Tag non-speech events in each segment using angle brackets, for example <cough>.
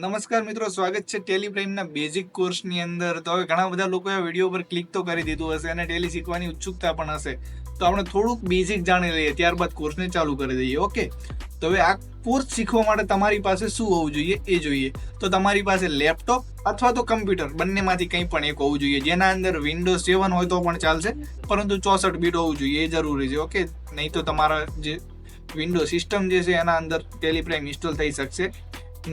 નમસ્કાર મિત્રો, સ્વાગત છે ટેલી પ્રાઇમના બેઝિક કોર્સની અંદર. તો હવે ઘણા બધા લોકોએ વીડિયો પર ક્લિક તો કરી દીધું હશે અને ટેલી શીખવાની ઉત્સુકતા પણ હશે. તો આપણે થોડુંક બેઝિક જાણી લઈએ, ત્યારબાદ કોર્સને ચાલુ કરી દઈએ ઓકે તો હવે આ કોર્સ શીખવા માટે તમારી પાસે શું હોવું જોઈએ એ જોઈએ. તો તમારી પાસે લેપટોપ અથવા તો કમ્પ્યુટર બંનેમાંથી કંઈ પણ એક હોવું જોઈએ. જેના અંદર વિન્ડો સેવન હોય તો પણ ચાલશે, પરંતુ ચોસઠ બીટ હોવું જોઈએ, એ જરૂરી છે ઓકે નહીં તો તમારા જે વિન્ડો સિસ્ટમ જે છે, એના અંદર ટેલી પ્રાઇમ ઇન્સ્ટોલ થઈ શકશે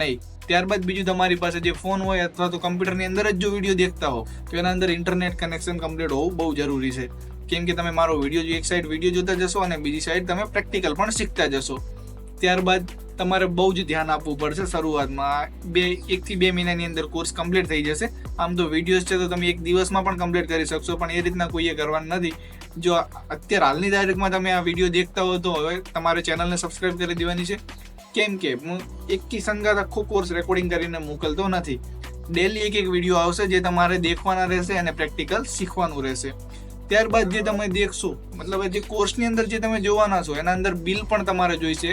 નહીં. ત્યારબાદ બીજું તમારી પાસે જે ફોન હોય અથવા તો કમ્પ્યુટરની અંદર જ જો વીડિયો દેખતા હો, તો એના અંદર ઇન્ટરનેટ કનેક્શન કમ્પ્લીટ હોવું બહુ જરૂરી છે. કેમ કે તમે મારો વીડિયો એક સાઈડ વીડિયો જોતા જશો અને બીજી સાઈડ તમે પ્રેક્ટિકલ પણ શીખતા જશો. ત્યારબાદ તમારે બહુ જ ધ્યાન આપવું પડશે શરૂઆતમાં. બે, એકથી બે મહિનાની અંદર કોર્સ કમ્પ્લીટ થઈ જશે. આમ તો વિડીયોઝ છે તો તમે એક દિવસમાં પણ કમ્પ્લીટ કરી શકશો, પણ એ રીતના કોઈએ કરવાનું નથી. જો અત્યારે હાલની તારીખમાં તમે આ વીડિયો દેખતા હો તો હવે તમારે ચેનલને સબસ્ક્રાઇબ કરી દેવાની છે. કેમ કે હું એકી સંગાત આખો કોર્સ રેકોર્ડિંગ કરીને મોકલતો નથી. ડેલી એક એક વીડિયો આવશે જે તમારે દેખવાના રહેશે અને પ્રેક્ટિકલ શીખવાનું રહેશે. ત્યારબાદ જે તમે દેખશો, મતલબ જે કોર્સની અંદર જે તમે જોવાના છો, એના અંદર બિલ પણ તમારે જોઈશે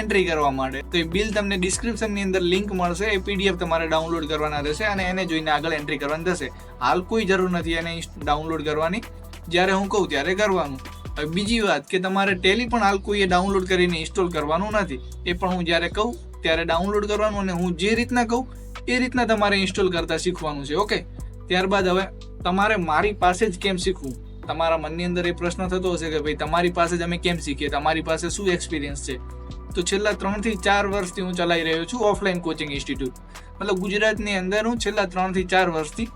એન્ટ્રી કરવા માટે. તો એ બિલ તમને ડિસ્ક્રિપ્શનની અંદર લિંક મળશે, એ પીડીએફ તમારે ડાઉનલોડ કરવાના રહેશે અને એને જોઈને આગળ એન્ટ્રી કરવાની થશે. હાલ કોઈ જરૂર નથી એને ડાઉનલોડ કરવાની. જ્યારે હું કહું ત્યારે કરવાનું. બીજી વાત કે તમારે ટેલી પણ હાલ કોઈએ ડાઉનલોડ કરીને ઇન્સ્ટોલ કરવાનું નથી. એ પણ હું જ્યારે કહું, ત્યારે ડાઉનલોડ કરવાનું અને હું જે રીતના કહું, એ રીતના તમારે ઇન્સ્ટોલ કરતા શીખવાનું છે ઓકે ત્યારબાદ હવે તમારે મારી પાસે જ કેમ શીખવું? તમારા મનની અંદર એ પ્રશ્ન થતો હશે કે ભાઈ તમારી પાસે જ અમે કેમ શીખીએ? તમારી પાસે શું એક્સપિરિયન્સ છે? તો છેલ્લા ત્રણથી ચાર વર્ષથી હું ચલાવી રહ્યો છું ઓફલાઈન કોચિંગ ઇન્સ્ટિટ્યૂટ મતલબ ગુજરાતની અંદર હું છેલ્લા ત્રણથી ચાર વર્ષથી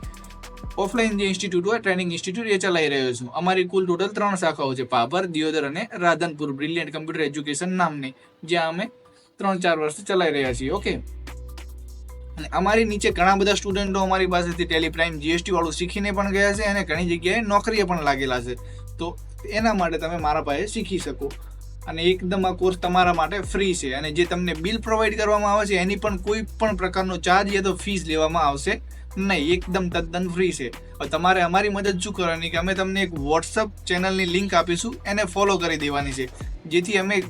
ઓફલાઈન જે ઇન્સ્ટિટ્યૂટ હોય, ટ્રેનિંગ ઇન્સ્ટિટ્યૂટ, એ ચલાવી રહ્યો છું. અમારી કુલ ટોટલ ત્રણ શાખાઓ છે પાભર દિયોદર અને રાધનપુર. બ્રિલિયન્ટ કમ્પ્યુટર એજ્યુકેશન નામની, જ્યાં અમે ત્રણ ચાર વર્ષથી ચલાવી રહ્યા છીએ, ઓકે? અને અમારી નીચે ઘણા બધા સ્ટુડન્ટો અમારી પાસેથી ટેલિપ્રાઇમ જીએસટી વાળું શીખીને પણ ગયા છે અને ઘણી જગ્યાએ નોકરીએ પણ લાગેલા છે. તો એના માટે તમે મારા પાસે શીખી શકો. અને એકદમ આ કોર્સ તમારા માટે ફ્રી છે. અને જે તમને બિલ પ્રોવાઈડ કરવામાં આવે છે, એની પણ કોઈ પણ પ્રકારનો ચાર્જ યા તો ફીસ લેવામાં આવશે. નહીં, એકદમ તદ્દન ફ્રી છે. તમારે અમારી મદદ શું કરવાની કે અમે તમને એક વોટ્સઅપ ચેનલની લિંક આપીશું, એને ફોલો કરી દેવાની છે. જેથી અમે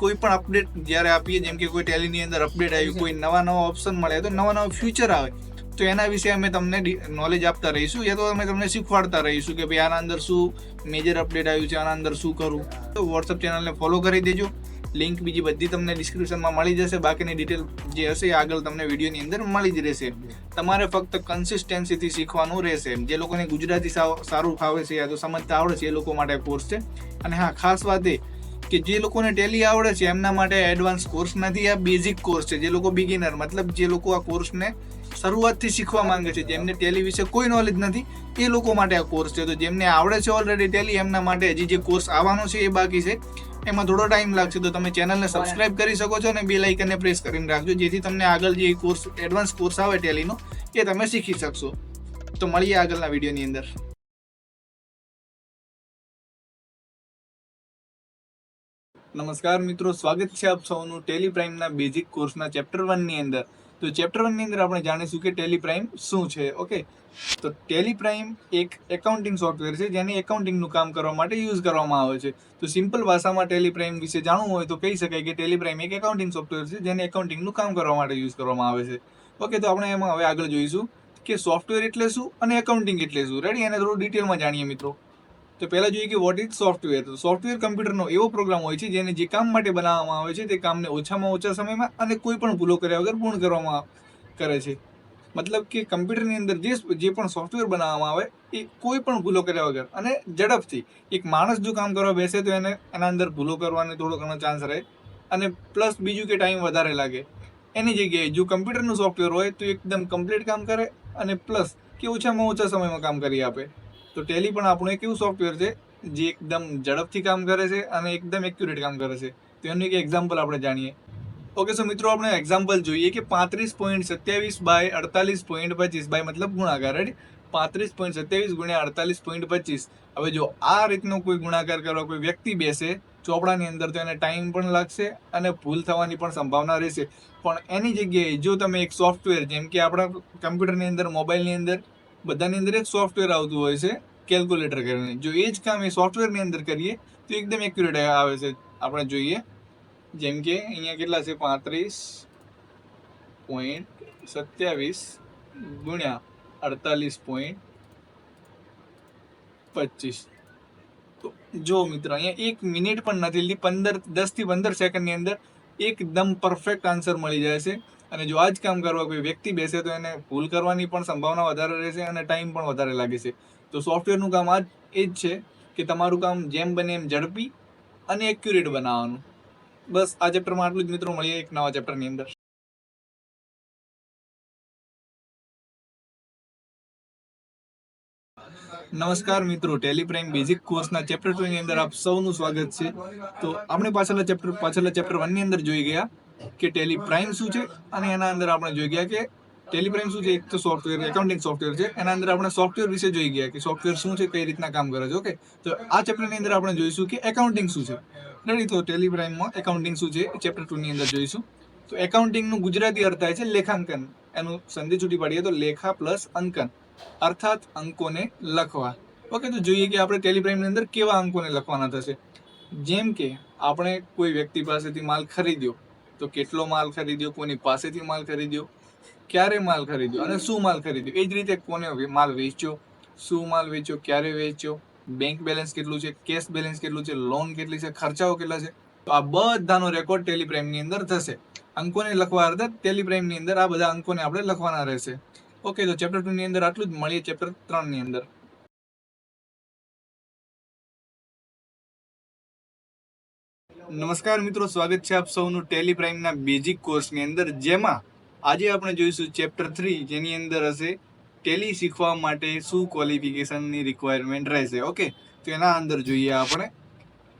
કોઈ પણ અપડેટ જ્યારે આપીએ, જેમ કે કોઈ ટેલીની અંદર અપડેટ આવ્યું, કોઈ નવા નવા ઓપ્શન મળે, તો નવા નવા ફ્યુચર આવે, તો એના વિશે અમે તમને નોલેજ આપતા રહીશું, યા તો અમે તમને શીખવાડતા રહીશું કે ભાઈ આના અંદર શું મેજર અપડેટ આવ્યું છે, આના અંદર શું કરવું તો વોટ્સઅપ ચેનલને ફોલો કરી દેજો. લિંક બીજી બધી તમને ડિસ્ક્રિપ્શનમાં મળી જશે. બાકીની ડિટેલ જે હશે એ આગળ તમને વિડીયોની અંદર મળી જ રહેશે. તમારે ફક્ત કન્સિસ્ટન્સીથી શીખવાનું રહેશે. જે લોકોને ગુજરાતી સારું ફાવે છે યા તો સમજતા આવડે છે એ લોકો માટે કોર્સ છે. અને હા, ખાસ વાત એ કે જે લોકોને ટેલી આવડે છે એમના માટે એડવાન્સ કોર્સ નથી, આ બેઝિક કોર્સ છે. જે લોકો બિગિનર મતલબ જે લોકો આ કોર્સને શરૂઆતથી શીખવા માંગે છે, જેમને ટેલી વિશે કોઈ નોલેજ નથી, એ લોકો માટે આ કોર્સ છે. તો જેમને આવડે છે ઓલરેડી ટેલી એમના માટે હજી જે કોર્સ આવવાનો છે એ બાકી છે. એમાં થોડો ટાઈમ લાગશે તો તમે ચેનલને સબસ્ક્રાઇબ કરી શકો છો અને બે લાઇકનને પ્રેસ કરીને રાખજો, જેથી તમને આગળ જે કોર્સ એડવાન્સ કોર્સ આવે ટેલીનો એ તમે શીખી શકશો. તો મળીએ આગળના વિડીયોની અંદર. નમસ્કાર મિત્રો, સ્વાગત છે આપ સૌનું ટેલી પ્રાઇમના બેઝિક કોર્સના ચેપ્ટર વનની અંદર. તો ચેપ્ટર વનની અંદર આપણે જાણીશું કે ટેલી પ્રાઇમ શું છે ઓકે તો ટેલી પ્રાઇમ એક એકાઉન્ટિંગ સોફ્ટવેર છે, જેને એકાઉન્ટિંગનું કામ કરવા માટે યુઝ કરવામાં આવે છે. તો સિમ્પલ ભાષામાં ટેલી વિશે જાણવું હોય તો કહી શકાય કે ટેલી એક એકાઉન્ટિંગ સોફ્ટવેર છે, જેને એકાઉન્ટિંગનું કામ કરવા માટે યુઝ કરવામાં આવે છે. ઓકે તો આપણે એમાં હવે આગળ જોઈશું કે સોફ્ટવેર એટલે શું અને એકાઉન્ટિંગ એટલે શું? રેડી અને થોડું ડિટેલમાં જાણીએ મિત્રો. તો પહેલા જોઈએ કે વોટ ઇઝ સોફ્ટવેર તો સોફ્ટવેર કમ્પ્યુટરનો એવો પ્રોગ્રામ હોય છે જેને જે કામ માટે બનાવવામાં આવે છે તે કામને ઓછામાં ઓછા સમયમાં અને કોઈ પણ ભૂલો કર્યા વગર પૂર્ણ કરવામાં કરે છે. મતલબ કે કમ્પ્યુટરની અંદર જે જે પણ સોફ્ટવેર બનાવવામાં આવે એ કોઈ પણ ભૂલો કર્યા વગર અને ઝડપથી એક માણસ જો કામ કરવા બેસે તો એને એના અંદર ભૂલો કરવાનો થોડો ઘણો ચાન્સ રહે અને પ્લસ બીજું કે ટાઈમ વધારે લાગે. એની જગ્યાએ જો કમ્પ્યુટરનું સોફ્ટવેર હોય તો એકદમ કમ્પ્લીટ કામ કરે અને પ્લસ કે ઓછામાં ઓછા સમયમાં કામ કરી આપે. તો ટેલી પણ આપણું એક એવું સોફ્ટવેર છે, જે એકદમ ઝડપથી કામ કરે છે અને એકદમ એક્યુરેટ કામ કરે છે. તો એનું એક એક્ઝામ્પલ આપણે જાણીએ. ઓકે સો મિત્રો, આપણે એક્ઝામ્પલ જોઈએ કે પાંત્રીસ પોઈન્ટ સત્યાવીસ બાય અડતાલીસ પોઈન્ટ પચીસ. બાય મતલબ ગુણાકાર રાઈટ પાંત્રીસ પોઈન્ટ સત્યાવીસ ગુણ્યા અડતાલીસ પોઈન્ટ પચીસ. હવે જો આ રીતનો કોઈ ગુણાકાર કરવા કોઈ વ્યક્તિ બેસે, ચોપડાની અંદર તો એને ટાઈમ પણ લાગશે અને ભૂલ થવાની પણ સંભાવના રહેશે. પણ એની જગ્યાએ જો તમે એક સોફ્ટવેર જેમ કે આપણા કમ્પ્યુટરની અંદર મોબાઈલની અંદર, બધાની અંદર એક સોફ્ટવેર આવતું હોય છે કેલ્ક્યુલેટર કરીને. જો એ જ કામ એ સોફ્ટવેરની અંદર કરીએ, તો એકદમ એક્યુરેટ આવે છે. આપણે જોઈએ, જેમ કે અહીંયા કેટલા છે? પાંત્રીસ પોઈન્ટ સત્યાવીસ ગુણ્યા અડતાલીસ પોઈન્ટ પચીસ. તો જો મિત્ર, અહીંયા એક મિનિટ પણ નથી લીધી, પંદર દસથી પંદર સેકન્ડની અંદર એકદમ પરફેક્ટ આન્સર મળી જાય છે. અને જો આ જ કામ કરવા કોઈ વ્યક્તિ બેસે, તો એને ભૂલ કરવાની પણ સંભાવના વધારે રહેશે અને ટાઈમ પણ વધારે લાગે છે. તો સોફ્ટવેરનું કામ આ એ જ છે કે તમારું કામ જેમ બને એમ ઝડપી અને એક્યુરેટ બનાવવાનું. બસ આ ચેપ્ટરમાં આટલું જ મિત્રો, મળીએ એક નવા ચેપ્ટરની અંદર. નમસ્કાર મિત્રો ટેલિપ્રાઇમ બેઝિક કોર્સના ચેપ્ટર ટુ ની અંદર આપ સૌનું સ્વાગત છે. તો આપણે પાછળના ચેપ્ટર પાછળના ચેપ્ટર વનની અંદર જોઈ ગયા કે ટેલિપ્રાઇમ શું છે અને એના અંદર આપણે જોઈ ગયા કે ટેલિપ્રાઇમ શું છે? એક તો સોફ્ટવેર એકાઉન્ટિંગ સોફ્ટવેર છે. એના અંદર આપણે સોફ્ટવેર વિશે જોઈ ગયા કે સોફ્ટવેર શું છે, કઈ રીતના કામ કરે છે ઓકે તો આ ચેપ્ટરની અંદર આપણે જોઈશું કે એકાઉન્ટિંગ શું છે. રેડી તો ટેલિપ્રાઇમમાં એકાઉન્ટિંગ શું છે ચેપ્ટર ટુની અંદર જોઈશું. તો એકાઉન્ટિંગનું ગુજરાતી અર્થ થાય છે લેખાંકન. એનું સંધિ છૂટી પાડીએ તો લેખા પ્લસ અંકન. અર્થાત અંકોને લખવા. ઓકે તો જોઈએ કે આપણે ટેલિપ્રાઇમની અંદર કેવા અંકોને લખવાના થશે. જેમ કે આપણે કોઈ વ્યક્તિ પાસેથી માલ ખરીદ્યો, તો કેટલો માલ ખરીદ્યો, કોની પાસેથી માલ ખરીદ્યો? ક્યારે માલ ખરીદ્યો અને શું માલ ખરીદ્યો? એ જ રીતે કોને માલ વેચ્યો? શું માલ વેચ્યો? ક્યારે વેચ્યો? બેંક બેલેન્સ કેટલું છે? કેશ બેલેન્સ કેટલું છે? લોન કેટલી છે? ખર્ચાઓ કેટલા છે? તો આ બધાનો રેકોર્ડ ટેલિપ્રાઇમની અંદર થશે. અંકોને લખવા અર્થે ટેલિપ્રાઇમની અંદર આ બધા અંકોને આપણે લખવાના રહેશે. ઓકે તો ચેપ્ટર ટુની અંદર આટલું જ. મળીએ ચેપ્ટર ત્રણની અંદર. નમસ્કાર મિત્રો, સ્વાગત છે આપ સૌનું ટેલિપ્રાઇમના બેઝિક કોર્સની અંદર, જેમાં આજે આપણે જોઈશું ચેપ્ટર થ્રી જેની અંદર હશે ટેલી શીખવા માટે શું ક્વોલિફિકેશનની રિક્વાયરમેન્ટ રહેશે ઓકે તો એના અંદર જોઈએ આપણે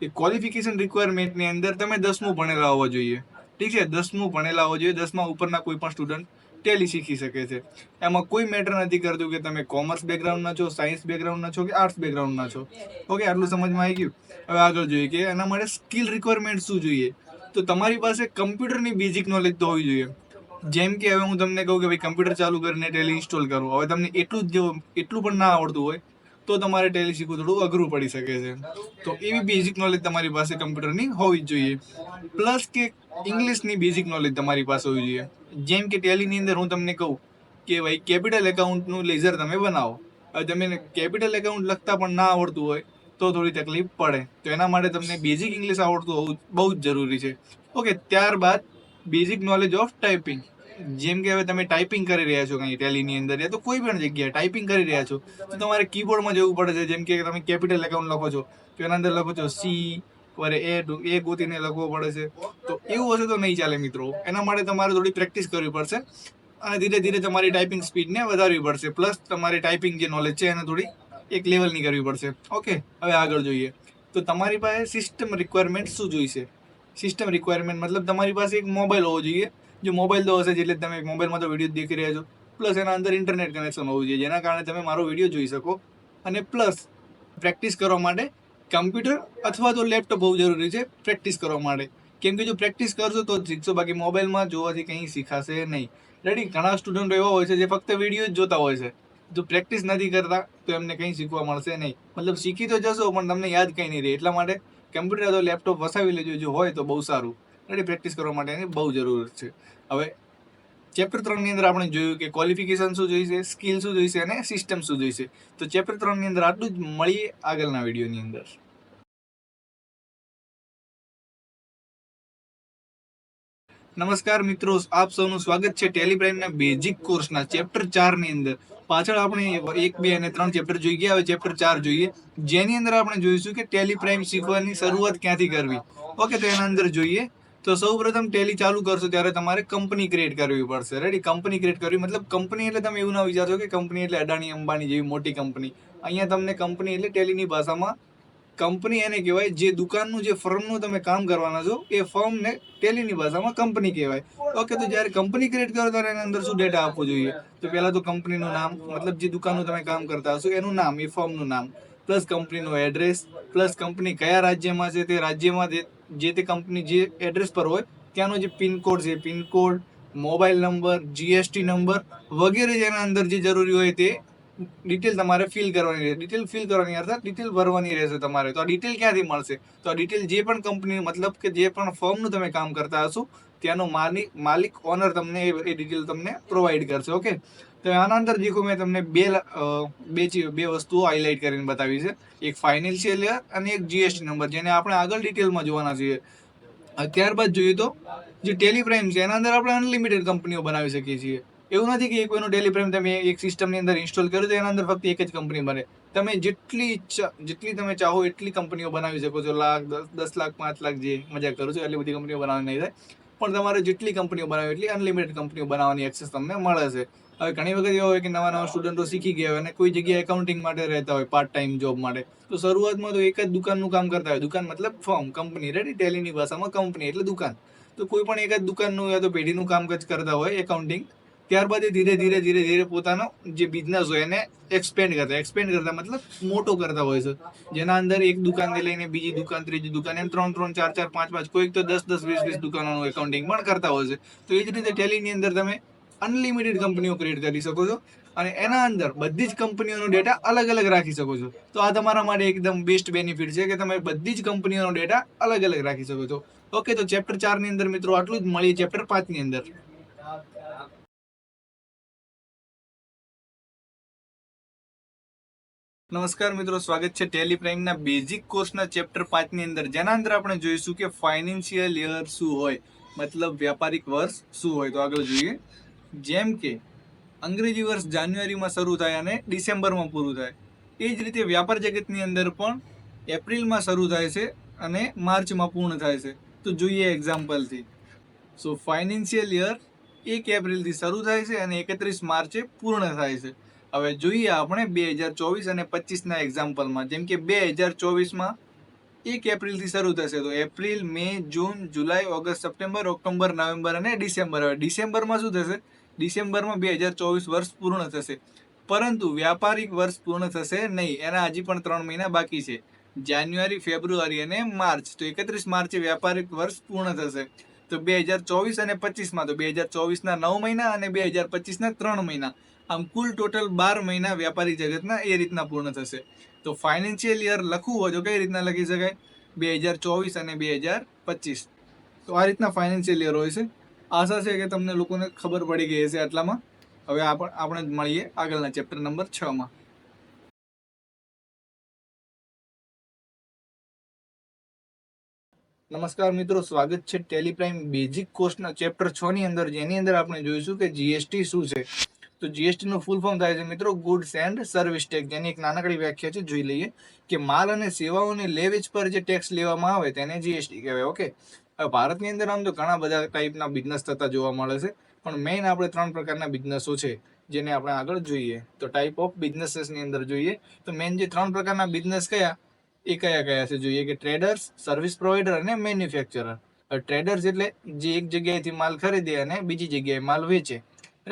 કે ક્વોલિફિકેશન રિક્વાયરમેન્ટની અંદર તમે દસમું ભણેલા હોવા જોઈએ, ઠીક છે? દસમું ભણેલા હોવા જોઈએ, દસમા ઉપરના કોઈ પણ સ્ટુડન્ટ ટેલી શીખી શકે છે. એમાં કોઈ મેટર નથી કરતું કે તમે કોમર્સ બેકગ્રાઉન્ડના છો સાયન્સ બેકગ્રાઉન્ડના છો કે આર્ટ્સ બેકગ્રાઉન્ડના છો ઓકે આટલું સમજમાં આવી ગયું. હવે આગળ જોઈએ કે એના માટે સ્કિલ રિક્વાયરમેન્ટ શું જોઈએ? તો તમારી પાસે કમ્પ્યુટરની બેઝિક નોલેજ તો હોવી જોઈએ. જેમ કે હવે હું તમને કહું કે ભાઈ કમ્પ્યુટર ચાલુ કરીને ટેલી ઇન્સ્ટોલ કરો. હવે તમને એટલું જ જો, એટલું પણ ના આવડતું હોય, તો તમારે ટેલી શીખવું થોડું અઘરું પડી શકે છે. તો એવી બેઝિક નોલેજ તમારી પાસે કમ્પ્યુટરની હોવી જ જોઈએ. પ્લસ કે ઇંગ્લિશની બેઝિક નોલેજ તમારી પાસે હોવી જોઈએ. જેમ કે ટેલીની અંદર હું તમને કહું કે ભાઈ કેપિટલ એકાઉન્ટનું લેઝર તમે બનાવો. હવે તમે કેપિટલ એકાઉન્ટ લખતા પણ ના આવડતું હોય, તો થોડી તકલીફ પડે. તો એના માટે તમને બેઝિક ઇંગ્લિશ આવડતું હોવું બહુ જ જરૂરી છે. ઓકે ત્યારબાદ બેઝિક નોલેજ ઓફ ટાઈપિંગ જેમ કે હવે તમે ટાઈપિંગ કરી રહ્યા છો કંઈ ટેલીની અંદર, યા તો કોઈ પણ જગ્યાએ ટાઈપિંગ કરી રહ્યા છો, તો તમારે કીબોર્ડમાં જવું પડે છે. જેમ કે તમે કેપિટલ એકાઉન્ટ લખો છો, તો એના અંદર લખો છો સી વરે એ એ ગોતીને લખવો પડે છે. તો એવું હશે તો નહીં ચાલે મિત્રો. એના માટે તમારે થોડી પ્રેક્ટિસ કરવી પડશે અને ધીરે ધીરે તમારી ટાઈપિંગ સ્પીડને વધારવી પડશે. પ્લસ તમારી ટાઈપિંગ જે નોલેજ છે એને થોડી એક લેવલની કરવી પડશે. ઓકે હવે આગળ જોઈએ. તો તમારી પાસે સિસ્ટમ રિક્વાયરમેન્ટ શું જોઈશે? સિસ્ટમ રિક્વાયરમેન્ટ મતલબ તમારી પાસે એક મોબાઈલ હોવો જોઈએ. જો મોબાઈલ તો હશે જેટલે તમે મોબાઈલમાં તો વીડિયો દેખી રહ્યા છો. પ્લસ એના અંદર ઇન્ટરનેટ કનેક્શન હોવું જોઈએ, જેના કારણે તમે મારો વીડિયો જોઈ શકો. અને પ્લસ પ્રેક્ટિસ કરવા માટે કમ્પ્યુટર અથવા તો લેપટોપ બહુ જરૂરી છે પ્રેક્ટિસ કરવા માટે. કેમ કે જો પ્રેક્ટિસ કરશો તો જ શીખશો, બાકી મોબાઈલમાં જોવાથી કંઈ શીખાશે નહીં. રેડી ઘણા સ્ટુડન્ટ એવા હોય છે જે ફક્ત વીડિયો જ જોતા હોય છે. જો પ્રેક્ટિસ નથી કરતા, તો એમને કંઈ શીખવા મળશે નહીં. મતલબ શીખી તો જશો, પણ તમને યાદ કંઈ નહીં રહે. એટલા માટે કમ્પ્યુટર અથવા લેપટોપ વસાવી લેજો, જો હોય તો બહુ સારું. રેડી પ્રેક્ટિસ કરવા માટે એની બહુ જરૂર છે. હવે, ચેપ્ટર ત્રણની અંદર આપણે જોયું કે ક્વોલિફિકેશન શું જોઈશે સ્કિલ શું જોઈશે અને સિસ્ટમ શું જોઈશે. તો ચેપ્ટર ત્રણની અંદર આટલું જ મળીએ આગળના વિડીયોની અંદર. નમસ્કાર મિત્રો, આપ સૌનું સ્વાગત છે ટેલિપ્રાઇમના બેઝિક કોર્સના ચેપ્ટર ચારની અંદર. પાછળ આપણે એક, બે અને ત્રણ ચેપ્ટર જોઈ ગયા. હવે ચેપ્ટર ચાર જોઈએ. જેની અંદર આપણે જોઈશું કે ટેલી પ્રાઇમ શીખવાની શરૂઆત ક્યાંથી કરવી. ઓકે તો એના અંદર જોઈએ. તો સૌ પ્રથમ ટેલી ચાલુ કરશો ત્યારે તમારે કંપની ક્રિએટ કરવી પડશે. રેડી કંપની ક્રિએટ કરવી. મતલબ કંપની એટલે તમે એવું ના વિચારશો કે કંપની એટલે અડાણી અંબાણી જેવી મોટી કંપની અહીંયા તમને કંપની એટલે ટેલીની ભાષામાં કંપની એને કહેવાય, જે દુકાનનું, જે ફર્મનું તમે કામ કરવાના છો, એ ફર્મને ટેલીની ભાષામાં કંપની કહેવાય. ઓકે, તો જ્યારે કંપની ક્રિએટ કરો, ત્યારે એના અંદર શું ડેટા આપવો જોઈએ? તો પહેલાં તો કંપનીનું નામ, મતલબ જે દુકાનનું તમે કામ કરતા હશો, એનું નામ, એ ફર્મનું નામ. પ્લસ કંપનીનું એડ્રેસ પ્લસ કંપની કયા રાજ્યમાં છે તે રાજ્યમાં જે- તે કંપની, જે એડ્રેસ પર હોય, ત્યાંનો જે પિનકોડ છે pin code mobile number GST number વગેરે જેના અંદર જે જરૂરી હોય તે ડિટેલ તમારે ફિલ કરવાની રહેશે ડિટેલ ફિલ કરવાની અર્થાત ડિટેલ ભરવાની રહેશે તમારે. તો આ ડિટેલ ક્યાંથી મળશે? તો આ ડિટેલ જે પણ કંપની મતલબ કે જે પણ ફર્મનું તમે કામ કરતા હશો, ત્યાંનો માલિક માલિક ઓનર તમને એ ડિટેલ તમને પ્રોવાઈડ કરશે ઓકે તો આના અંદર જે મેં તમને બે બે બે વસ્તુઓ હાઇલાઇટ કરીને બતાવી છે. એક ફાઇનાન્શિયલ યર અને એક જીએસટી નંબર જેને આપણે આગળ ડિટેલમાં જોવાના છીએ. ત્યારબાદ જોઈએ તો જે ટેલિપ્રાઇમ છે, એના અંદર આપણે અનલિમિટેડ કંપનીઓ બનાવી શકીએ છીએ. એવું નથી કે એક કોઈનું ટેલિપ્રાઇમ તમે એક સિસ્ટમની અંદર ઇન્સ્ટોલ કર્યું તો એના અંદર ફક્ત એક જ કંપની બને. તમે જેટલી ઈચ્છા જેટલી તમે ચાહો એટલી કંપનીઓ બનાવી શકો છો. લાખ, દસ લાખ, પાંચ લાખ જે મજા કરું છું, એટલી બધી કંપનીઓ બનાવવાની નહીં થાય. પણ તમારે જેટલી કંપનીઓ બનાવી એટલી અનલિમિટેડ કંપનીઓ બનાવવાની એક્સેસ તમને મળે છે. હવે ઘણી વખત એવો હોય કે નવા નવા સ્ટુડન્ટો શીખી ગયા હોય અને કોઈ જગ્યાએ એકાઉન્ટિંગ માટે રહેતા હોય પાર્ટ ટાઈમ જોબ માટે. તો શરૂઆતમાં તો એક જ દુકાનનું કામ કરતા હોય. દુકાન મતલબ ફોર્મ કંપની રેડી ટેલીની ભાષામાં કંપની એટલે દુકાન. તો કોઈ પણ એક જ દુકાનનું યા તો પેઢીનું કામકાજ કરતા હોય એકાઉન્ટિંગ ત્યારબાદ એ ધીરે ધીરે ધીરે ધીરે પોતાનો જે બિઝનેસ હોય એને એક્સપેન્ડ કરતા એક્સપેન્ડ કરતા મતલબ મોટો કરતા હોય છે. જેના અંદર એક દુકાનથી લઈને બીજી દુકાન, ત્રીજી દુકાન, એમ ત્રણ ત્રણ, ચાર ચાર, પાંચ પાંચ, કોઈક તો દસ દસ, વીસ વીસ દુકાનોનું એકાઉન્ટિંગ પણ કરતા હોય છે. તો એ જ રીતે ટેલીની અંદર તમે અનલિમિટેડ કંપનીઓ ક્રિએટ કરી શકો છો અને એના અંદર બધી જ કંપનીઓનો ડેટા અલગ અલગ રાખી શકો છો. તો આ તમારા માટે એકદમ બેસ્ટ બેનિફિટ છે કે તમે બધી જ કંપનીઓનો ડેટા અલગ અલગ રાખી શકો છો. ઓકે તો ચેપ્ટર ચારની અંદર મિત્રો આટલું જ મળીએ ચેપ્ટર પાંચની અંદર. નમસ્કાર મિત્રો, સ્વાગત છે ટેલી પ્રાઇમના બેઝિક કોર્સના ચેપ્ટર પાંચની અંદર, જેના અંદર આપણે જોઈશું કે ફાઇનાન્શિયલ યર શું હોય, મતલબ વ્યાપારિક વર્ષ શું હોય. તો આગળ જોઈએ. જેમ કે, અંગ્રેજી વર્ષ જાન્યુઆરીમાં શરૂ થાય અને ડિસેમ્બરમાં પૂરું થાય. એ જ રીતે વ્યાપાર જગતની અંદર પણ એપ્રિલમાં શરૂ થાય છે અને માર્ચમાં પૂર્ણ થાય છે. તો જોઈએ એક્ઝામ્પલથી સો ફાઇનાન્શિયલ યર એક એપ્રિલથી શરૂ થાય છે અને એકત્રીસ માર્ચે પૂર્ણ થાય છે. હવે જોઈએ આપણે બે હજાર ચોવીસ અને પચીસના એક્ઝામ્પલમાં જેમ કે બે હજાર ચોવીસમાં એક એપ્રિલથી શરૂ થશે. તો એપ્રિલ, મે, જૂન, જુલાઈ, ઓગસ્ટ, સપ્ટેમ્બર, ઓક્ટોબર, નવેમ્બર અને ડિસેમ્બર. હવે ડિસેમ્બરમાં શું થશે? ડિસેમ્બરમાં બે હજાર ચોવીસ વર્ષ પૂર્ણ થશે. પરંતુ વ્યાપારિક વર્ષ પૂર્ણ થશે નહીં. એના હજી પણ ત્રણ મહિના બાકી છે. જાન્યુઆરી, ફેબ્રુઆરી અને માર્ચ. તો એકત્રીસ માર્ચે વ્યાપારિક વર્ષ પૂર્ણ થશે. તો બે હજાર ચોવીસ અને પચીસમાં. તો બે હજાર ચોવીસના નવ મહિના અને બે હજાર પચીસના ત્રણ મહિના. આમ કુલ ટોટલ બાર મહિના વ્યાપારી જગતના એ રીતના પૂર્ણ થશે. તો ફાઇનાન્શિયલ યર લખવું હોય તો કઈ રીતના લખી શકાય? બે હજાર ચોવીસ અને બે હજાર પચીસ. તો આ રીતના ફાઇનાન્શિયલ યર હોય છે. આશા છે કે તમને લોકોને ખબર પડી ગઈ હશે આટલામાં. હવે આપણે આપણે મળીએ આગળના ચેપ્ટર નંબર છમાં નમસ્કાર મિત્રો, સ્વાગત છે ટેલિપ્રાઇમ બેઝિક કોર્સના ચેપ્ટર છ ની અંદર, જેની અંદર આપણે જોઈશું કે જીએસટી શું છે. તો જીએસટી નું ફૂલ ફોર્મ થાય છે. મિત્રો ગુડ્સ એન્ડ સર્વિસ ટેક્સ જેની એક નાનકડી વ્યાખ્યા છે, જોઈ લઈએ. કે માલ અને સેવાઓની લેવેચ પર જે ટેક્સ લેવામાં આવે, તેને જીએસટી કહેવાય. ઓકે હવે ભારતની અંદર આમ તો ઘણા બધા ટાઈપના બિઝનેસ થતા જોવા મળે છે. પણ મેઇન આપણે ત્રણ પ્રકારના બિઝનેસો છે, જેને આપણે આગળ જોઈએ. તો ટાઈપ ઓફ બિઝનેસીસની અંદર જોઈએ. તો મેઇન જે ત્રણ પ્રકારના બિઝનેસ કયા, એ કયા કયા છે? જોઈએ કે ટ્રેડર્સ સર્વિસ પ્રોવાઈડર અને મેન્યુફેક્ચરર ટ્રેડર્સ એટલે જે એક જગ્યાએથી માલ ખરીદે અને બીજી જગ્યાએ માલ વેચે.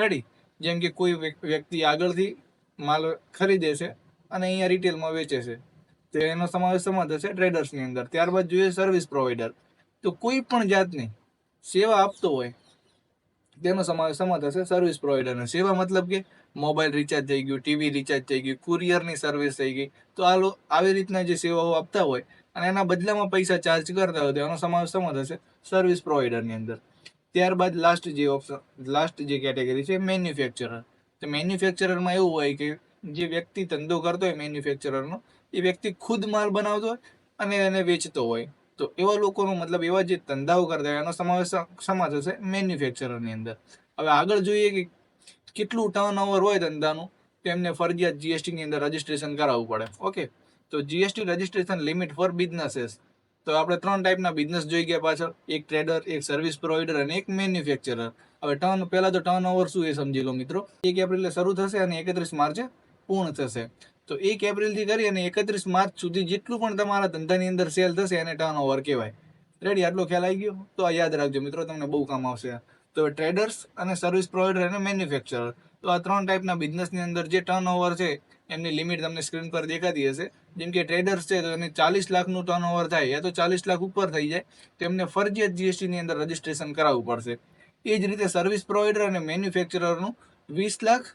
રેડી જેમ કે કોઈ વ્યક- વ્યક્તિ આગળથી માલ ખરીદે છે અને અહીંયા રિટેલમાં વેચે છે. તો એનો સમાવેશ શેમાં થશે ટ્રેડર્સની અંદર. ત્યારબાદ જોઈએ સર્વિસ પ્રોવાઈડર તો કોઈ પણ જાતની સેવા આપતો હોય, તેનો સમાવેશ શેમાં થશે સર્વિસ પ્રોવાઈડરનો સેવા મતલબ કે મોબાઈલ રિચાર્જ થઈ ગયું ટીવી રિચાર્જ થઈ ગયું કુરિયરની સર્વિસ થઈ ગઈ. તો આ લો, આવી રીતના જે સેવાઓ આપતા હોય અને એના બદલામાં પૈસા ચાર્જ કરતા હોય તો એનો સમાવેશ શેમાં થશે સર્વિસ પ્રોવાઈડરની અંદર. ત્યારબાદ લાસ્ટ જે ઓપ્શન લાસ્ટ જે કેટેગરી છે મેન્યુફેક્ચરર તો મેન્યુફેક્ચરરમાં એવું હોય કે જે વ્યક્તિ ધંધો કરતો હોય મેન્યુફેક્ચરરનો એ વ્યક્તિ ખુદ માલ બનાવતો હોય અને એને વેચતો હોય. તો એવા લોકોનો મતલબ એવા જે ધંધાઓ કરતા હોય એનો સમાવેશ શેમાં થશે મેન્યુફેક્ચરરની અંદર. હવે આગળ જોઈએ કે કેટલું ટર્ન ઓવર હોય ધંધાનું, તો એમને ફરજિયાત જીએસટીની અંદર રજીસ્ટ્રેશન કરાવવું પડે. ઓકે તો GST registration limit for businesses તો આપણે ત્રણ ટાઈપના બિઝનેસ જોઈ ગયા પાછળ. એક ટ્રેડર એક સર્વિસ પ્રોવાઈડર અને એક મેન્યુફેક્ચરર હવે ટર્ન પહેલા તો ટર્ન ઓવર શું એ સમજી લો મિત્રો. એક એપ્રિલે શરૂ થશે અને એકત્રીસ માર્ચે પૂર્ણ થશે. તો એક એપ્રિલથી કરી અને એકત્રીસ માર્ચ સુધી જેટલું પણ તમારા ધંધાની અંદર સેલ થશે એને ટર્ન ઓવર કહેવાય. રેડી આટલો ખ્યાલ આવી ગયો? તો આ યાદ રાખજો મિત્રો, તમને બહુ કામ આવશે. તો ટ્રેડર્સ અને સર્વિસ પ્રોવાઈડર અને મેન્યુફેક્ચરર તો આ ત્રણ ટાઈપના બિઝનેસની અંદર જે ટર્ન ઓવર છે એમની લિમિટ તમને સ્ક્રીન પર દેખાતી હશે. જેમ કે ટ્રેડર્સ છે, તો એને ચાલીસ લાખનું ટર્નઓવર થાય, યા તો ચાલીસ લાખ ઉપર થઈ જાય. તો એમને ફરજિયાત જીએસટીની અંદર રજીસ્ટ્રેશન કરાવવું પડશે. એ જ રીતે સર્વિસ પ્રોવાઈડર અને મેન્યુફેક્ચરરનું વીસ લાખ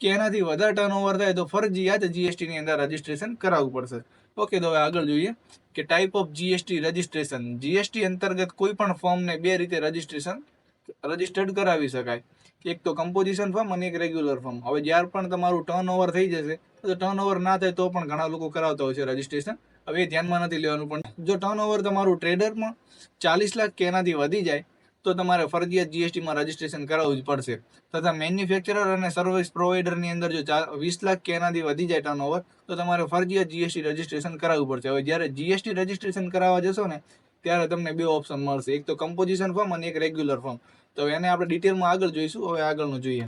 કે એનાથી વધારે ટર્નઓવર થાય, તો ફરજિયાત જીએસટીની અંદર રજીસ્ટ્રેશન કરાવવું પડશે. ઓકે તો હવે આગળ જોઈએ કે type of GST registration GST અંતર્ગત કોઈ પણ ફોર્મને બે રીતે રજીસ્ટ્રેશન રજીસ્ટર્ડ કરાવી શકાય. એક તો કમ્પોઝિશન ફોર્મ અને એક રેગ્યુલર ફોર્મ હવે જ્યાર પણ તમારું ટર્ન ઓવર થઈ જશે, તો ટર્ન ઓવર ના થાય તો પણ ઘણા લોકો કરાવતા હોય છે રજીસ્ટ્રેશન હવે એ ધ્યાનમાં નથી લેવાનું, પણ જો ટર્ન ઓવર તમારું ટ્રેડરમાં ચાલીસ લાખ કે એનાથી વધી જાય, તો તમારે ફરજિયાત જીએસટીમાં રજીસ્ટ્રેશન કરાવવું જ પડશે. તથા મેન્યુફેક્ચરર અને સર્વિસ પ્રોવાઈડરની અંદર જો વીસ લાખ કે એનાથી વધી જાય ટર્ન ઓવર તો તમારે ફરજિયાત જીએસટી રજીસ્ટ્રેશન કરાવવું પડશે. હવે જ્યારે જીએસટી રજીસ્ટ્રેશન કરાવવા જશો ને, ત્યારે તમને બે ઓપ્શન મળશે. એક તો કમ્પોઝિશન ફોર્મ અને એક રેગ્યુલર ફોર્મ તો એને આપણે ડિટેલમાં આગળ જોઈશું હવે આગળનું જોઈએ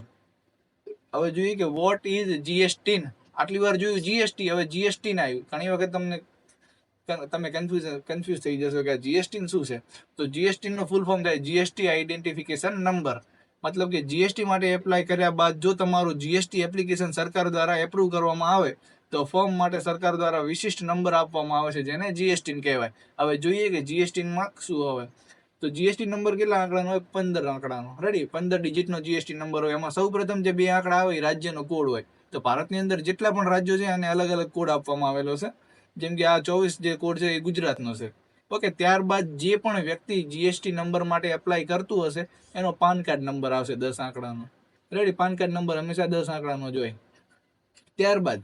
હવે જોઈએ કે વોટ ઇઝ જીએસટી આટલી વાર જોયું જીએસટી હવે જીએસટી ના આવ્યું ઘણી વખત તમને તમે કન્ફ્યુઝ કન્ફ્યુઝ થઈ જશો કે જીએસટી શું છે તો જીએસટી નો ફૂલ ફોર્મ થાય જીએસટી આઈડેન્ટિફિકેશન નંબર મતલબ કે જીએસટી માટે એપ્લાય કર્યા બાદ જો તમારું જીએસટી એપ્લિકેશન સરકાર દ્વારા એપ્રુવ કરવામાં આવે તો ફોર્મ માટે સરકાર દ્વારા વિશિષ્ટ નંબર આપવામાં આવે છે જેને જીએસટી કહેવાય હવે જોઈએ કે જીએસટીમાં શું આવે તો જીએસટી નંબર કેટલા આંકડાનો હોય? પંદર આંકડાનો. રેડી પંદર ડિજિટનો જીએસટી નંબર હોય. એમાં સૌ પ્રથમ જે બે આંકડા આવે, એ રાજ્યનો કોડ હોય. તો ભારતની અંદર જેટલા પણ રાજ્યો છે એને અલગ અલગ કોડ આપવામાં આવેલો છે. જેમ કે આ ચોવીસ જે કોડ છે, એ ગુજરાતનો છે. ઓકે, ત્યારબાદ જે પણ વ્યક્તિ જીએસટી નંબર માટે એપ્લાય કરતું હશે, એનો પાન કાર્ડ નંબર આવશે દસ આંકડાનો. રેડી પાન કાર્ડ નંબર હંમેશા દસ આંકડાનો જ હોય. ત્યારબાદ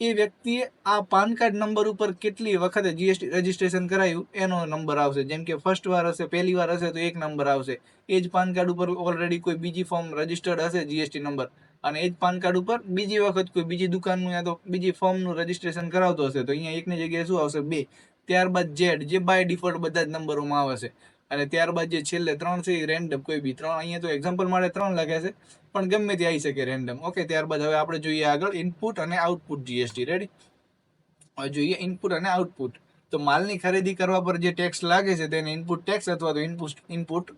એ વ્યક્તિએ આ પાન કાર્ડ નંબર ઉપર કેટલી વખતે જીએસટી રજીસ્ટ્રેશન કરાયું, એનો નંબર આવશે. જેમ કે ફર્સ્ટ વાર હશે, પહેલી વાર હશે, તો એક નંબર આવશે. એ જ પાન કાર્ડ ઉપર ઓલરેડી કોઈ બીજી ફોર્મ રજીસ્ટર્ડ હશે જીએસટી નંબર. અને એ જ પાન કાર્ડ ઉપર બીજી વખત કોઈ બીજી દુકાનનું યા તો બીજી ફોર્મનું રજીસ્ટ્રેશન કરાવતો હશે. તો અહીંયા એકની જગ્યાએ શું આવશે? બે. ત્યારબાદ જેડ જે બાય ડિફોલ્ટ બધા જ નંબરોમાં આવે છે. અને ત્યારબાદ જે છેલ્લે ત્રણ છે એ રેન્ડમ કોઈ બી ત્રણ. અહીંયા તો એક્ઝામ્પલ માટે ત્રણ લખે છે, પણ ગમે તે આવી શકે રેન્ડમ ઓકે ત્યારબાદ હવે આપણે જોઈએ આગળ ઇનપુટ અને આઉટપુટ જીએસટી રેડી હવે જોઈએ ઇનપુટ અને આઉટપુટ તો માલની ખરીદી કરવા પર જે ટેક્સ લાગે છે તેને ઇનપુટ ટેક્સ અથવા તો ઇનપુટ ઇનપુટ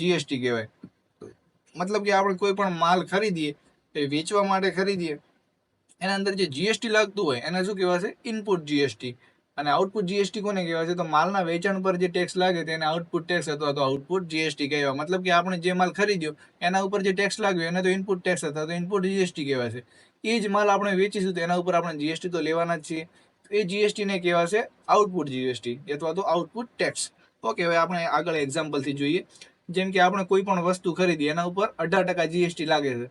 જીએસટી કહેવાય. મતલબ કે આપણે કોઈ પણ માલ ખરીદીએ એ વેચવા માટે ખરીદીએ, એના અંદર જે જીએસટી લાગતું હોય, એને શું કહેવાશે? ઇનપુટ જીએસટી અને આઉટપુટ જીએસટી કોને કહેવાય છે? તો માલના વેચાણ પર જે ટેક્સ લાગે તેને આઉટપુટ ટેક્સ અથવા તો આઉટપુટ જીએસટી કહેવાય. મતલબ કે આપણે જે માલ ખરીદ્યો, એના ઉપર જે ટેક્સ લાગ્યો, એને તો ઇનપુટ ટેક્સ અથવા તો ઇનપુટ જીએસટી કહેવાય છે. એ જ માલ આપણે વેચીશું તો એના ઉપર આપણે જીએસટી તો લેવાના જ છીએ. એ જીએસટીને કહેવાશે આઉટપુટ જીએસટી અથવા તો આઉટપુટ ટેક્સ ઓકે હવે આપણે આગળ એક્ઝામ્પલથી જોઈએ. જેમ કે આપણે કોઈ પણ વસ્તુ ખરીદી એના ઉપર અઢાર ટકા જીએસટી લાગે છે.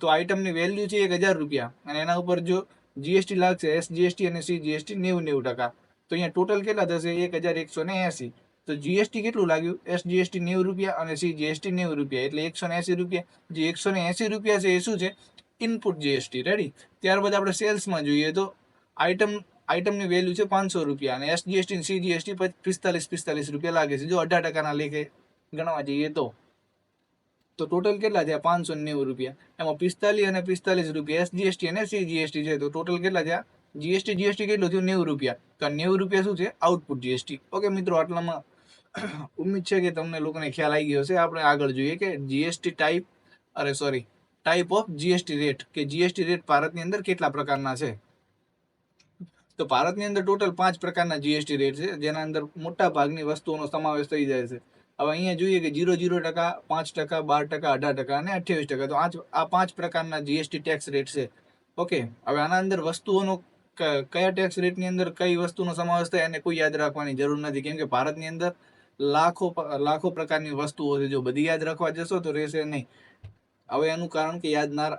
તો આઇટમની વેલ્યુ છે એક હજાર રૂપિયા. અને એના ઉપર જો જીએસટી લાગશે એસ જીએસટી અને સી જીએસટી નેવું નેવું ટકા. તો અહીંયા ટોટલ કેટલા થશે? એક હજાર એકસો ને એસી. તો જીએસટી કેટલું લાગ્યું? એસ જીએસટી નેવું રૂપિયા અને સી જીએસટી નેવું રૂપિયા. એટલે એકસો ને એસી રૂપિયા. જે એકસો ને એસી રૂપિયા છે એ શું છે? ઇનપુટ જીએસટી રેડી ત્યારબાદ આપણે સેલ્સમાં જોઈએ તો આઇટમ આઇટમની વેલ્યુ છે પાંચસો રૂપિયા અને એસ જીએસટી સી જીએસટી પિસ્તાલીસ પિસ્તાલીસ રૂપિયા લાગે છે. જો અઢાર ટકાના લેખે ગણવા જઈએ તો. તો ટોટલ કેટલા થયા? પાંચસો નેવું રૂપિયા. એમાં પિસ્તાલીસ અને પિસ્તાલીસ રૂપિયા. એસજીએસટી અને સી જીએસટી છે. તો ટોટલ કેટલા થયા? જીએસટી જીએસટી કેટલું થયું? નેવું રૂપિયા. તો નેવું રૂપિયા શું છે? આઉટપુટ જીએસટી ઓકે મિત્રો, આટલામાં <coughs> ઉમ્મીદ છે કે તમને લોકોને ખ્યાલ આવી ગયો હશે. આપણે આગળ જોઈએ કે જીએસટી ટાઈપ અરે sorry type of GST rate કે જીએસટી રેટ ભારતની અંદર કેટલા પ્રકારના છે? તો ભારતની અંદર ટોટલ પાંચ પ્રકારના જીએસટી રેટ છે. જેના અંદર મોટા ભાગની વસ્તુઓનો સમાવેશ થઈ જાય છે. હવે અહીંયા જોઈએ કે જીરો જીરો ટકા, પાંચ ટકા, બાર ટકા, અઢાર ટકા અને અઠ્યાવીસ ટકા. તો આ આ પાંચ પ્રકારના જીએસટી ટેક્સ રેટ છે. ઓકે હવે આના અંદર વસ્તુઓનો કયા ટેક્સ રેટની અંદર કઈ વસ્તુનો સમાવેશ થાય એને કોઈ યાદ રાખવાની જરૂર નથી. કેમ કે ભારતની અંદર લાખો લાખો પ્રકારની વસ્તુઓ છે. જો બધી યાદ રાખવા જશો તો રહેશે નહીં. હવે એનું કારણ કે યાદ ના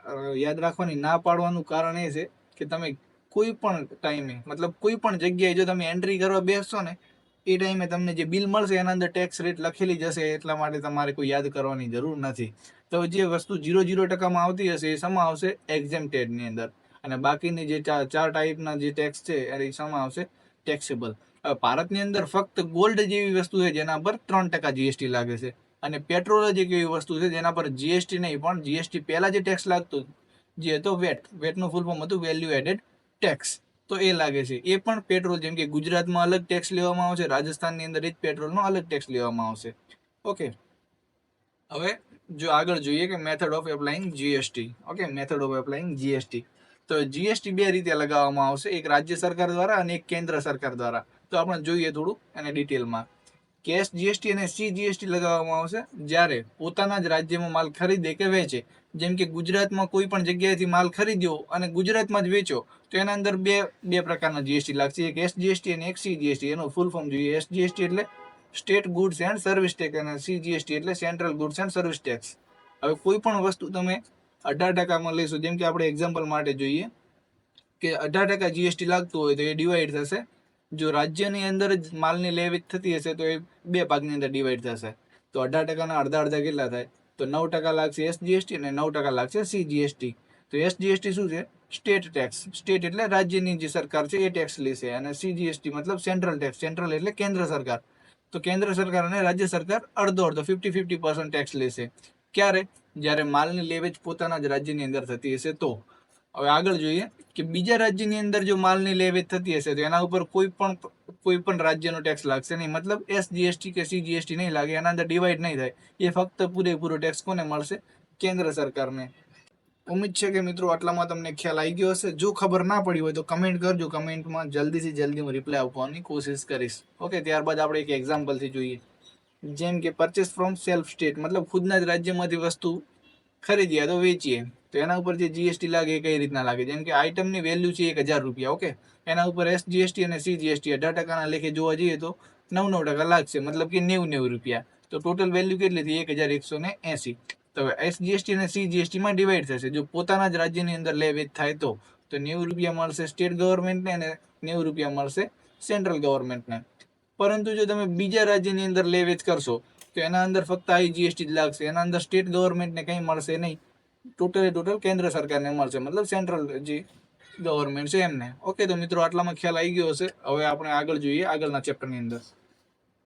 યાદ રાખવાની ના પાડવાનું કારણ એ છે કે તમે કોઈ પણ ટાઈમે, મતલબ કોઈ પણ જગ્યાએ જો તમે એન્ટ્રી કરવા બેસશો ને એ ટાઈમે તમને જે બિલ મળશે એના અંદર ટેક્સ રેટ લખેલી જશે એટલા માટે તમારે કોઈ યાદ કરવાની જરૂર નથી. તો જે વસ્તુ જીરો જીરો ટકામાં આવતી હશે, એ સમા આવશે એક્ઝેમ્ટેડની અંદર. અને બાકીની જે ચાર ટાઈપના જે ટેક્સ છે એ સમા આવશે ટેક્સેબલ હવે ભારતની અંદર ફક્ત ગોલ્ડ જેવી વસ્તુ છે, જેના પર ત્રણ ટકા જીએસટી લાગે છે. અને પેટ્રોલ જ એક એવી વસ્તુ છે, જેના પર જીએસટી નહીં, પણ જીએસટી પહેલાં જે ટેક્સ લાગતો જે હતો વેટ વેટનું ફૂલ ફોર્મ હતું વેલ્યુ એડેડ ટેક્સ તો એ લાગે છે. એ પણ પેટ્રોલ જેમ કે ગુજરાતમાં અલગ ટેક્સ લેવામાં આવશે, રાજસ્થાનની અંદર એ જ પેટ્રોલનો અલગ ટેક્સ લેવામાં આવશે. ઓકે હવે જો આગળ જોઈએ કે method of applying GST okay method of applying GST તો જીએસટી બે રીતે લગાવવામાં આવશે, એક રાજ્ય સરકાર દ્વારા અને એક કેન્દ્ર સરકાર દ્વારા. તો આપણે જોઈએ થોડું અને ડિટેલમાં કેશ જીએસટી અને સી જીએસટી લગાવવામાં આવશે જ્યારે પોતાના જ રાજ્યમાં માલ ખરીદે કે વેચે. જેમ કે ગુજરાતમાં કોઈ પણ જગ્યાએથી માલ ખરીદ્યો અને ગુજરાતમાં જ વેચો તો એના અંદર બે બે પ્રકારના જીએસટી લાગશે. એક એસ જીએસટી અને એક સી જીએસટી એનું ફૂલ ફોર્મ જોઈએ. એસ જીએસટી એટલે state goods and service tax અને સીજીએસટી એટલે central goods and service tax હવે કોઈ પણ વસ્તુ તમે અઢાર ટકામાં લઈશું જેમ કે આપણે એક્ઝામ્પલ માટે જોઈએ, કે અઢાર ટકા જીએસટી લાગતું હોય તો એ ડિવાઈડ થશે. જો રાજ્યની અંદર જ માલની લે થતી હશે તો એ બે ભાગની અંદર ડિવાઈડ થશે. તો અઢાર ટકાના અડધા અડધા કેટલા થાય? તો નવ ટકા લાગશે એસજીએસટી અને નવ ટકા લાગશે સીજીએસટી તો એસજીએસટી શું છે? State tax. સ્ટેટ એટલે રાજ્યની જે સરકાર છે એ ટેક્સ લેશે અને સીજીએસટી મતલબ સેન્ટ્રલ ટેક્સ. સેન્ટ્રલ એટલે કેન્દ્ર સરકાર. તો કેન્દ્ર સરકાર અને રાજ્ય સરકાર અડધો અડધો, ફિફ્ટી ફિફ્ટી પર્સન્ટ ટેક્સ લેશે. ક્યારે? જ્યારે માલની લેવેચ પોતાના જ રાજ્યની અંદર થતી હશે તો. હવે આગળ જોઈએ કે બીજા રાજ્યની અંદર જો માલની લેવેચ થતી હશે તો એના ઉપર કોઈ પણ કોઈ પણ રાજ્યનો ટેક્સ લાગશે નહીં. મતલબ એસ જીએસટી કે સી જીએસટી નહીં લાગે. એના અંદર ડિવાઈડ નહીં થાય. એ ફક્ત પૂરેપૂરો ટેક્સ કોને મળશે? કેન્દ્ર સરકારને. ઉમ્મીદ છે કે મિત્રો આટલામાં તમને ખ્યાલ આવી ગયો હશે. જો ખબર ના પડી હોય તો કમેન્ટ કરજો. કમેન્ટમાં જલ્દીથી જલ્દી હું રિપ્લાય આપવાની કોશિશ કરીશ. ઓકે ત્યારબાદ આપણે એક એક્ઝામ્પલથી જોઈએ. જેમ કે પરચેસ ફ્રોમ સેલ્ફ સ્ટેટ મતલબ ખુદના જ રાજ્યમાંથી વસ્તુ ખરીદીએ તો વેચીએ, તો એના ઉપર જે જીએસટી લાગે એ કઈ રીતના લાગે? જેમ કે આઇટમની વેલ્યુ છે એક હજાર રૂપિયા ઓકે એના ઉપર એસ જીએસટી અને સી જીએસટી અઢાર ટકાના લેખે જોવા જઈએ તો નવ નવ ટકા લાગશે, મતલબ કે નેવું નેવું રૂપિયા. તો ટોટલ વેલ્યુ કેટલી થઈ? એક હજાર એકસો ને એંસી. તો એસ જીએસટી અને સી જીએસટીમાં ડિવાઈડ થશે. જો પોતાના જ રાજ્યની અંદર લે વેચ થાય તો તો નેવું રૂપિયા મળશે સ્ટેટ ગવર્મેન્ટને અને નેવું રૂપિયા મળશે સેન્ટ્રલ ગવર્મેન્ટને પરંતુ જો તમે બીજા રાજ્યની અંદર લે વેચ કરશો તો એના અંદર ફક્ત આઈ જીએસટી જ લાગશે. એના અંદર સ્ટેટ ગવર્મેન્ટને કંઈ મળશે નહીં. ટોટલે ટોટલ કેન્દ્ર સરકારને મળશે. મતલબ સેન્ટ્રલ જે ગવર્મેન્ટ છે એમને. ઓકે તો મિત્રો, આટલામાં ખ્યાલ આવી ગયો હશે. હવે આપણે આગળ જોઈએ આગળના ચેપ્ટરની અંદર.